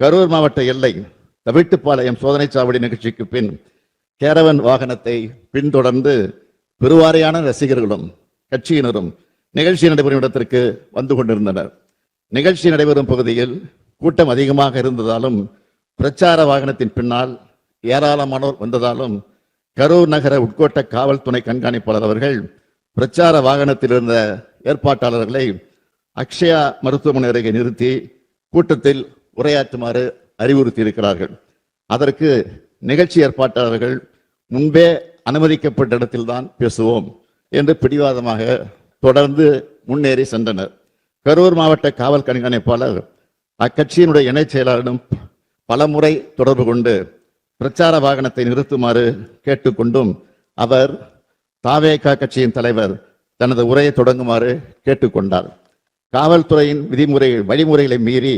கரூர் மாவட்ட எல்லை தவிட்டுப்பாளையம் சோதனை சாவடி நிகழ்ச்சிக்கு பின் கேரவன் வாகனத்தை பின்தொடர்ந்து பெருவாரியான ரசிகர்களும் கட்சியினரும் நிகழ்ச்சி நடைபெறும் இடத்திற்கு வந்து கொண்டிருந்தனர். நிகழ்ச்சி நடைபெறும் பகுதியில் கூட்டம் அதிகமாக இருந்ததாலும் பிரச்சார வாகனத்தின் பின்னால் ஏராளமானோர் வந்ததாலும் கரூர் நகர உட்கோட்ட காவல்துறை கண்காணிப்பாளர் அவர்கள் பிரச்சார வாகனத்தில் இருந்த ஏற்பாட்டாளர்களை அக்ஷயா மருத்துவமனை அருகே நிறுத்தி கூட்டத்தில் உரையாற்றுமாறு அறிவுறுத்தி இருக்கிறார்கள் அதற்கு நிகழ்ச்சி ஏற்பாட்டாளர்கள் முன்பே அனுமதிக்கப்பட்ட இடத்தில்தான் பேசுவோம் என்று பிடிவாதமாக தொடர்ந்து முன்னேறி சென்றனர். கரூர் மாவட்ட காவல் கண்காணிப்பாளர் அக்கட்சியினுடைய இணைச் செயலாளரிடம் பலமுறை தொடர்பு கொண்டு பிரச்சார வாகனத்தை நிறுத்துமாறு கேட்டுக்கொண்டும் அவர் தாவேகா கட்சியின் தலைவர் தனது உரையை தொடங்குமாறு கேட்டுக்கொண்டார். காவல்துறையின் விதிமுறை வழிமுறைகளை மீறி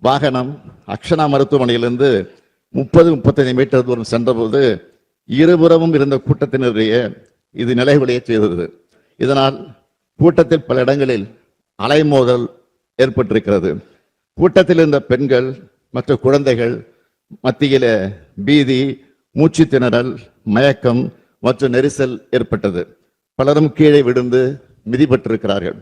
வாகனம் அக்ஷனா மருத்துவமனையிலிருந்து முப்பது முப்பத்தைந்து மீட்டர் தூரம் சென்றபோது இருபுறமும் இருந்த கூட்டத்தினருடைய இது நிலைகுலைய செய்தது. இதனால் கூட்டத்தில் பல இடங்களில் அலைமோதல் ஏற்பட்டிருக்கிறது. கூட்டத்தில் இருந்த பெண்கள் மற்ற குழந்தைகள் மத்தியில பீதி மூச்சு திணறல் மயக்கம் மற்றும் நெரிசல் ஏற்பட்டது. பலரும் கீழே விழுந்து மிதிபட்டிருக்கிறார்கள்.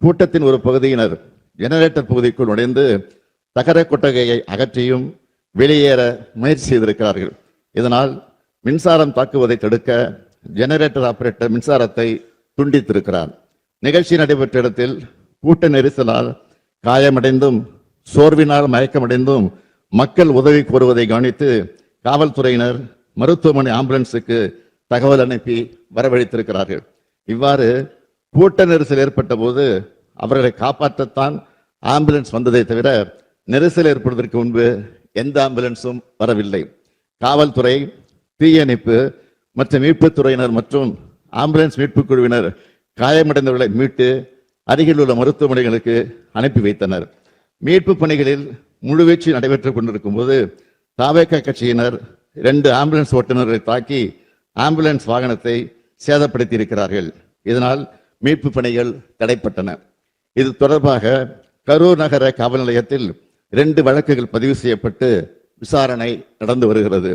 கூட்டத்தின் ஒரு பகுதியினர் ஜெனரேட்டர் பகுதிக்குள் நுழைந்து தகர கொட்டகையை அகற்றியும் வெளியேற முயற்சி செய்திருக்கிறார்கள். இதனால் மின்சாரம் தாக்குவதை தடுக்க ஜெனரேட்டர் ஆபரேட்டர் மின்சாரத்தை துண்டித்திருக்கிறார். நிகழ்ச்சி நடைபெற்ற இடத்தில் கூட்ட நெரிசலால் காயமடைந்தும் சோர்வினால் மயக்கமடைந்தும் மக்கள் உதவி கோருவதை கவனித்து காவல்துறையினர் மருத்துவமனை ஆம்புலன்ஸுக்கு தகவல் அனுப்பி வரவழைத்திருக்கிறார்கள். இவ்வாறு கூட்ட நெரிசல் ஏற்பட்ட போது அவர்களை காப்பாற்றத்தான் ஆம்புலன்ஸ் வந்ததை தவிர நெரிசல் ஏற்படுவதற்கு முன்பு எந்த ஆம்புலன்ஸும் வரவில்லை. காவல்துறை தீயணைப்பு மற்றும் மீட்புத் துறையினர் மற்றும் ஆம்புலன்ஸ் மீட்புக் குழுவினர் காயமடைந்தவர்களை மீட்டு அருகில் உள்ள மருத்துவமனைகளுக்கு அனுப்பி வைத்தனர். மீட்பு பணிகளில் முழுவீச்சு நடைபெற்றுக் கொண்டிருக்கும் போது தாவேக கட்சியினர் இரண்டு ஆம்புலன்ஸ் ஓட்டுநர்களை தாக்கி ஆம்புலன்ஸ் வாகனத்தை சேதப்படுத்தி இருக்கிறார்கள் இதனால் மீட்பு பணிகள் தடைப்பட்டன. இது தொடர்பாக கரூர் நகர காவல் நிலையத்தில் இரண்டு வழக்குகள் பதிவு செய்யப்பட்டு விசாரணை நடந்து வருகிறது.